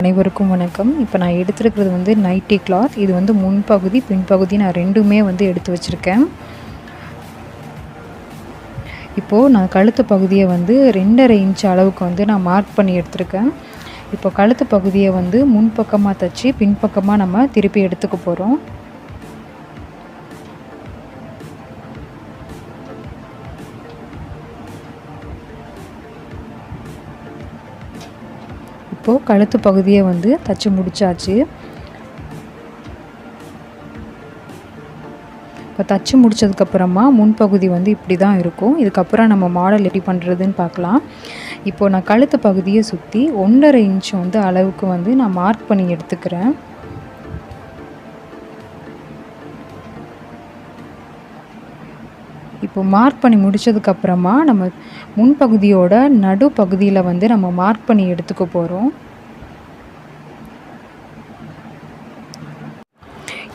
அனைவருக்கும் வணக்கம். இப்போ நான் எடுத்துருக்கிறது வந்து நைட்டி கிளாத் இது வந்து முன்பகுதி பின்பகுதி நான் ரெண்டுமே வந்து எடுத்து வச்சுருக்கேன். இப்போது நான் கழுத்து பகுதியை வந்து ரெண்டரை இன்ச் அளவுக்கு வந்து நான் மார்க் பண்ணி எடுத்திருக்கேன். இப்போ கழுத்து பகுதியை வந்து முன்பக்கமாக தைச்சி பின்பக்கமாக நம்ம திருப்பி எடுத்துக்க போகிறோம் இப்போது கழுத்து பகுதியை வந்து தச்சு முடிச்சாச்சு. இப்போ தச்சு முடித்ததுக்கப்புறமா முன்பகுதி வந்து இப்படி தான் இருக்கும். இதுக்கப்புறம் நம்ம மாடல் எப்படி பண்ணுறதுன்னு பார்க்கலாம். இப்போது நான் கழுத்து பகுதியை சுற்றி ஒன்றரை இன்ச் வந்து அளவுக்கு வந்து நான் மார்க் பண்ணி எடுத்துக்கிறேன். இப்போ மார்க் பண்ணி முடித்ததுக்கப்புறமா நம்ம முன்பகுதியோட நடு பகுதியில் வந்து நம்ம மார்க் பண்ணி எடுத்துக்க போகிறோம்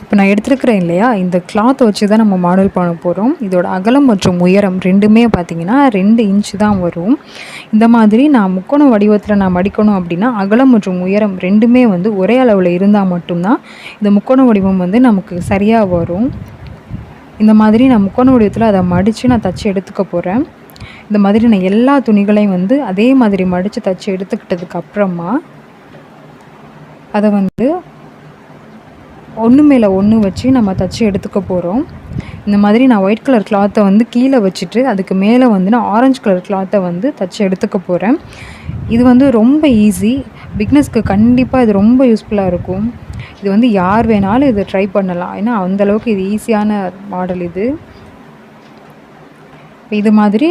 இப்போ நான் எடுத்துருக்கிறேன் இல்லையா? இந்த கிளாத் வச்சு தான் நம்ம மாடல் பண்ண போகிறோம் இதோட அகலம் மற்றும் உயரம் ரெண்டுமே பார்த்திங்கன்னா ரெண்டு இன்ச் தான் வரும். இந்த மாதிரி நான் முக்கோண வடிவத்தில் நான் மடிக்கணும் அப்படின்னா அகலம் மற்றும் உயரம் ரெண்டுமே வந்து ஒரே அளவில் இருந்தால் மட்டும்தான் இந்த முக்கோண வடிவம் வந்து நமக்கு சரியாக வரும். இந்த மாதிரி நான் முக்கோண வடிவத்தில் அதை மடித்து நான் தச்சு எடுத்துக்க போகிறேன் இந்த மாதிரி நான் எல்லா துணிகளையும் வந்து அதே மாதிரி மடித்து தச்சு எடுத்துக்கிட்டதுக்கு அப்புறமா அதை வந்து ஒன்று மேலே ஒன்று வச்சு நம்ம தச்சு எடுத்துக்க போகிறோம் இந்த மாதிரி நான் ஒயிட் கலர் கிளாத்தை வந்து கீழே வச்சுட்டு அதுக்கு மேலே வந்து நான் ஆரஞ்சு கலர் கிளாத்தை வந்து தச்சு எடுத்துக்க போகிறேன் இது வந்து ரொம்ப ஈஸி பிக்னஸ்க்கு கண்டிப்பாக இது ரொம்ப யூஸ்ஃபுல்லாக இருக்கும். இது வந்து யார் வேணாலும் இதை ட்ரை பண்ணலாம். ஏன்னா அந்தளவுக்கு இது ஈஸியான மாடல் இது. இது மாதிரி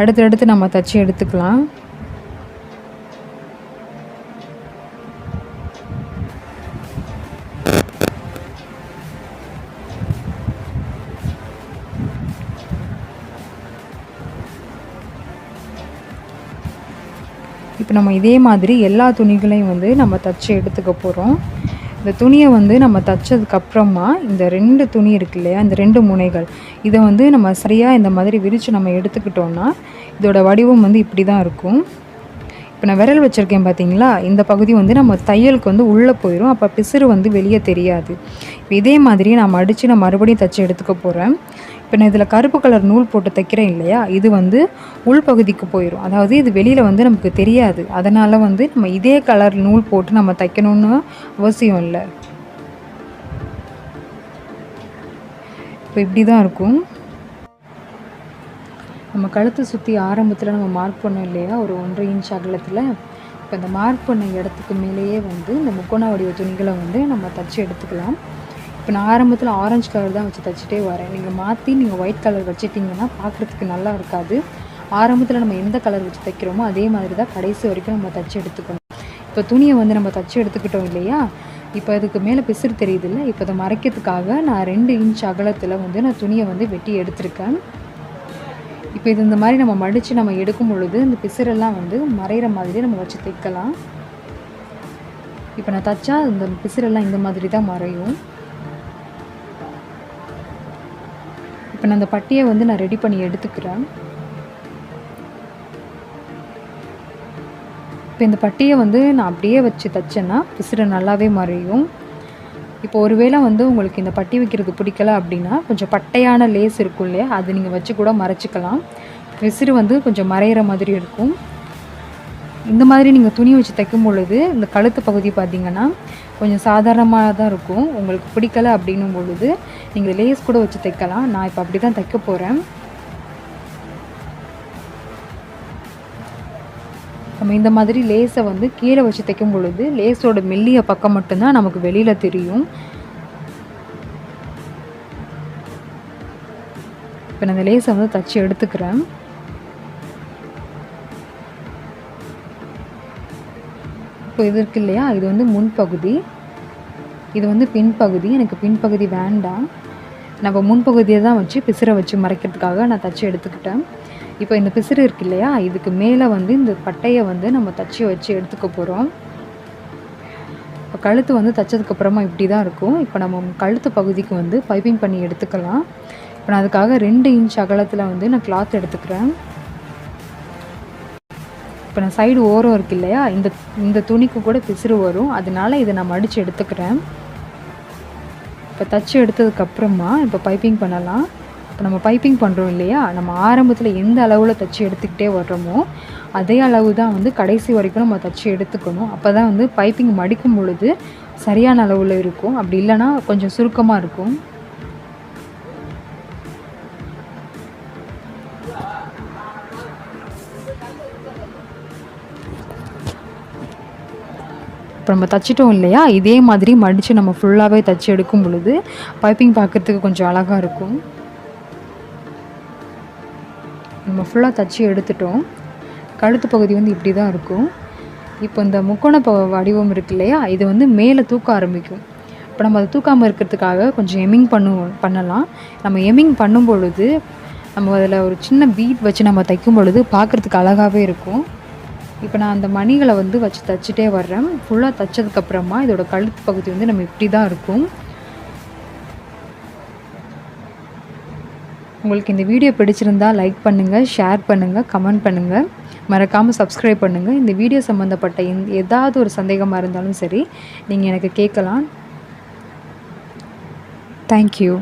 அடுத்தடுத்து நம்ம தச்சு எடுத்துக்கலாம். இப்போ நம்ம இதே மாதிரி எல்லா துணிகளையும் வந்து நம்ம தச்சு எடுத்துக்க போகிறோம் இந்த துணியை வந்து நம்ம தைச்சதுக்கப்புறமா இந்த ரெண்டு துணி இருக்கு இல்லையா இந்த ரெண்டு முனைகள் இதை வந்து நம்ம சரியாக இந்த மாதிரி விரித்து நம்ம எடுத்துக்கிட்டோம்னா இதோட வடிவம் வந்து இப்படி தான் இருக்கும். இப்போ நான் விரல் வச்சுருக்கேன் பார்த்தீங்களா இந்த பகுதி வந்து நம்ம தையலுக்கு வந்து உள்ளே போயிடும் அப்போ பிசுறு வந்து வெளியே தெரியாது. இதே மாதிரி நான் மடித்து நான் மறுபடியும் தைச்சி எடுத்துக்க போகிறேன் இப்போ நான் இதில் கருப்பு கலர் நூல் போட்டு தைக்கிறேன் இல்லையா? இது வந்து உள்பகுதிக்கு போயிடும் அதாவது இது வெளியில் வந்து நமக்கு தெரியாது. அதனால் வந்து நம்ம இதே கலர் நூல் போட்டு நம்ம தைக்கணும்னு அவசியம் இல்லை. இப்போ இப்படி தான் இருக்கும். நம்ம கழுத்தை சுற்றி ஆரம்பத்தில் நம்ம மார்க் பண்ணோம் இல்லையா? ஒரு ஒன்றரை இன்ச் அகலத்தில். இப்போ இந்த மார்க் பண்ண இடத்துக்கு மேலேயே வந்து இந்த முக்கோண வடிவ துணிகளை வந்து நம்ம தச்சு எடுத்துக்கலாம். இப்போ நான் ஆரம்பத்தில் ஆரஞ்சு கலர் தான் வச்சு தைச்சிட்டே வரேன். நீங்கள் மாற்றி நீங்கள் ஒயிட் கலர் வச்சுட்டிங்கன்னா பார்க்குறதுக்கு நல்லா இருக்காது. ஆரம்பத்தில் நம்ம எந்த கலர் வச்சு தைக்கிறோமோ அதே மாதிரி தான் கடைசி வரைக்கும் நம்ம தைச்சி எடுத்துக்கணும். இப்போ துணியை வந்து நம்ம தைச்சி எடுத்துக்கிட்டோம் இல்லையா? இப்போ அதுக்கு மேலே பிசுறு தெரியுதுல்ல? இப்போ அதை மறைக்கிறதுக்காக நான் ரெண்டு இன்ச் அகலத்தில் வந்து நான் துணியை வந்து வெட்டி எடுத்திருக்கேன். இப்போ இது இந்த மாதிரி நம்ம மடித்து நம்ம எடுக்கும் பொழுது இந்த பிசுறெல்லாம் வந்து மறைகிற மாதிரி நம்ம வச்சு தைக்கலாம். இப்போ நான் தைச்சா இந்த பிசுறெல்லாம் இந்த மாதிரி தான் மறையும். இப்போ நான் அந்த பட்டியை வந்து நான் ரெடி பண்ணி எடுத்துக்கிறேன். இப்போ இந்த பட்டியை வந்து நான் அப்படியே வச்சு தைச்சேன்னா விசிறு நல்லாவே மறையும். இப்போ ஒருவேளை வந்து உங்களுக்கு இந்த பட்டி வைக்கிறது பிடிக்கல அப்படின்னா கொஞ்சம் பட்டையான லேஸ் இருக்கும் இல்லையா அது நீங்கள் வச்சு கூட மறைச்சிக்கலாம். விசிறு வந்து கொஞ்சம் மறையிற மாதிரி இருக்கும். இந்த மாதிரி நீங்கள் துணி வச்சு தைக்கும் பொழுது இந்த கழுத்து பகுதி பார்த்திங்கன்னா கொஞ்சம் சாதாரணமாக தான் இருக்கும். உங்களுக்கு பிடிக்கல அப்படின்னும் பொழுது நீங்கள் லேஸ் கூட வச்சு தைக்கலாம். நான் இப்போ அப்படி தான் தைக்க போகிறேன் நம்ம இந்த மாதிரி லேஸை வந்து கீழே வச்சு தைக்கும் பொழுது லேஸோட மெல்லிய பக்கம் மட்டும்தான் நமக்கு வெளியில் தெரியும். இப்போ நான் அந்த லேஸை வந்து தச்சு எடுத்துக்கிறேன். இப்போ இது இருக்கு இல்லையா? இது வந்து முன்பகுதி. இது வந்து பின்பகுதி. எனக்கு பின்பகுதி வேண்டாம். நம்ம முன்பகுதியை தான் வச்சு பிசுரை வச்சு மறைக்கிறதுக்காக நான் தச்சு எடுத்துக்கிட்டேன். இப்போ இந்த பிசிறு இருக்கு இல்லையா? இதுக்கு மேலே வந்து இந்த பட்டையை வந்து நம்ம தச்சு வச்சு எடுத்துக்க போகிறோம் இப்போ கழுத்து வந்து தைச்சதுக்கப்புறமா இப்படி தான் இருக்கும். இப்போ நம்ம கழுத்து பகுதிக்கு வந்து பைப்பிங் பண்ணி எடுத்துக்கலாம். இப்போ நான் அதுக்காக ரெண்டு இன்ச் அகலத்தில் வந்து நான் கிளாத் எடுத்துக்கிறேன். இப்போ நான் சைடு ஓரம் இருக்கு இல்லையா? இந்த இந்த துணிக்கு கூட பிசுறு வரும். அதனால இதை நான் மடித்து எடுத்துக்கிறேன். இப்போ தச்சு எடுத்ததுக்கப்புறமா இப்போ பைப்பிங் பண்ணலாம். இப்போ நம்ம பைப்பிங் பண்ணுறோம் இல்லையா? நம்ம ஆரம்பத்தில் எந்த அளவில் தச்சு எடுத்துக்கிட்டே வர்றோமோ அதே அளவு தான் வந்து கடைசி வரைக்கும் நம்ம தச்சு எடுத்துக்கணும். அப்போ தான் வந்து பைப்பிங் மடிக்கும் பொழுது சரியான அளவில் இருக்கும். அப்படி இல்லைன்னா கொஞ்சம் சுருக்கமாக இருக்கும். இப்போ நம்ம தச்சிட்டோம் இல்லையா? இதே மாதிரி மடித்து நம்ம ஃபுல்லாகவே தச்சு எடுக்கும் பொழுது பைப்பிங் பார்க்குறதுக்கு கொஞ்சம் அழகாக இருக்கும். நம்ம ஃபுல்லாக தச்சு எடுத்துட்டோம். கழுத்து பகுதி வந்து இப்படி தான் இருக்கும். இப்போ இந்த முக்கோண ப வடிவம் இருக்கு இல்லையா? இது வந்து மேலே தூக்க ஆரம்பிக்கும். இப்போ நம்ம அதை தூக்காமல் இருக்கிறதுக்காக கொஞ்சம் எமிங் பண்ணுவோம் பண்ணலாம். நம்ம எமிங் பண்ணும் பொழுது நம்ம அதில் ஒரு சின்ன பீட் வச்சு நம்ம தைக்கும் பொழுது பார்க்குறதுக்கு அழகாகவே இருக்கும். இப்போ நான் அந்த மணிகளை வந்து வச்சு தச்சுட்டே வர்றேன். ஃபுல்லாக தைச்சதுக்கப்புறமா இதோட கழுத்து பகுதி வந்து நம்ம இப்படி தான் இருக்கும். உங்களுக்கு இந்த வீடியோ பிடிச்சிருந்தா லைக் பண்ணுங்கள் ஷேர் பண்ணுங்கள் கமெண்ட் பண்ணுங்கள் மறக்காமல் சப்ஸ்கிரைப் பண்ணுங்கள் இந்த வீடியோ சம்மந்தப்பட்ட எந் ஏதாவது ஒரு சந்தேகமாக இருந்தாலும் சரி நீங்கள் எனக்கு கேட்கலாம். தேங்க்யூ